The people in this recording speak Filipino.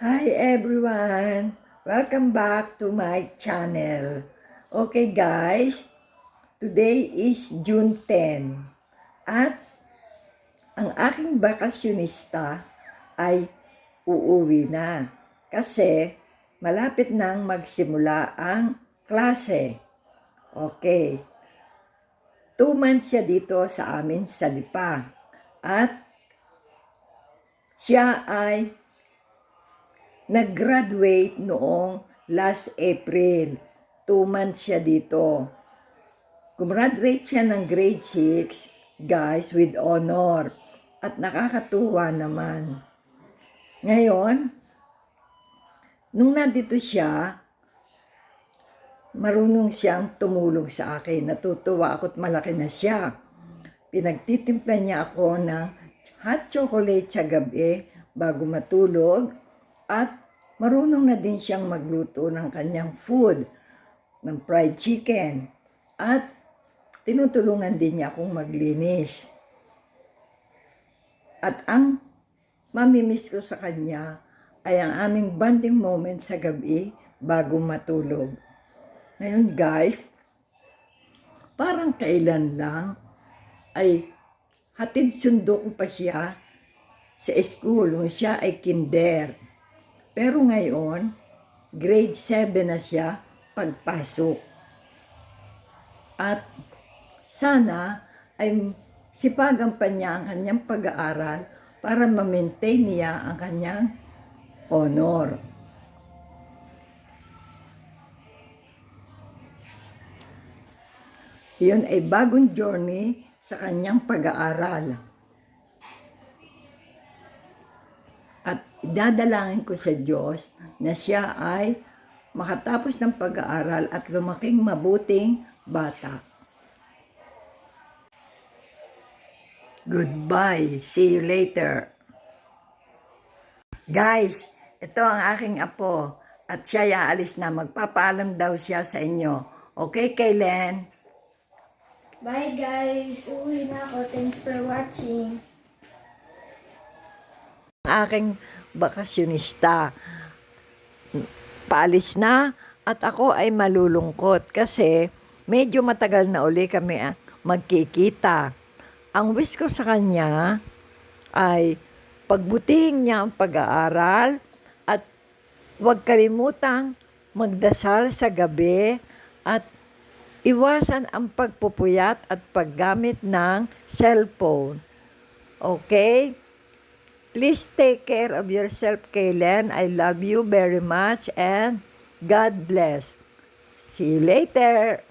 Hi everyone! Welcome back to my channel. Okay guys, today is June 10 at ang aking bakasyonista ay uuwi na kasi malapit nang magsimula ang klase. Okay. Two months siya dito sa amin sa Lipa at siya ay nag-graduate noong last April. Two months siya dito. Gumraduate siya ng grade 6, guys, with honor. At nakakatuwa naman. Ngayon, nung nandito siya, marunong siyang tumulong sa akin. Natutuwa ako't malaki na siya. Pinagtitimpla niya ako ng hot chocolate sa gabi bago matulog at marunong na din siyang magluto ng kanyang food, ng fried chicken. At tinutulungan din niya akong maglinis. At ang mamimiss ko sa kanya ay ang aming bonding moment sa gabi bago matulog. Ngayon guys, parang kailan lang ay hatid sundo ko pa siya sa school nung siya ay kinder. Pero ngayon, grade 7 na siya pagpasok. At sana ay sipagan pa niya ang kanyang pag-aaral para ma-maintain niya ang kanyang honor. Yun ay bagong journey sa kanyang pag-aaral. At idadalangin ko sa Diyos na siya ay makatapos ng pag-aaral at lumaking mabuting bata. Goodbye. See you later. Guys, ito ang aking apo at siya aalis na. Magpapaalam daw siya sa inyo. Okay, Kaylen? Bye guys! Uwi na ako. Thanks for watching. Aking bakasyonista. Paalis na at ako ay malulungkot kasi medyo matagal na uli kami ah, magkikita. Ang wish ko sa kanya ay pagbutihin niya ang pag-aaral at huwag kalimutang magdasal sa gabi at iwasan ang pagpupuyat at paggamit ng cellphone. Okay? Please take care of yourself, Kaylen. I love you very much and God bless. See you later.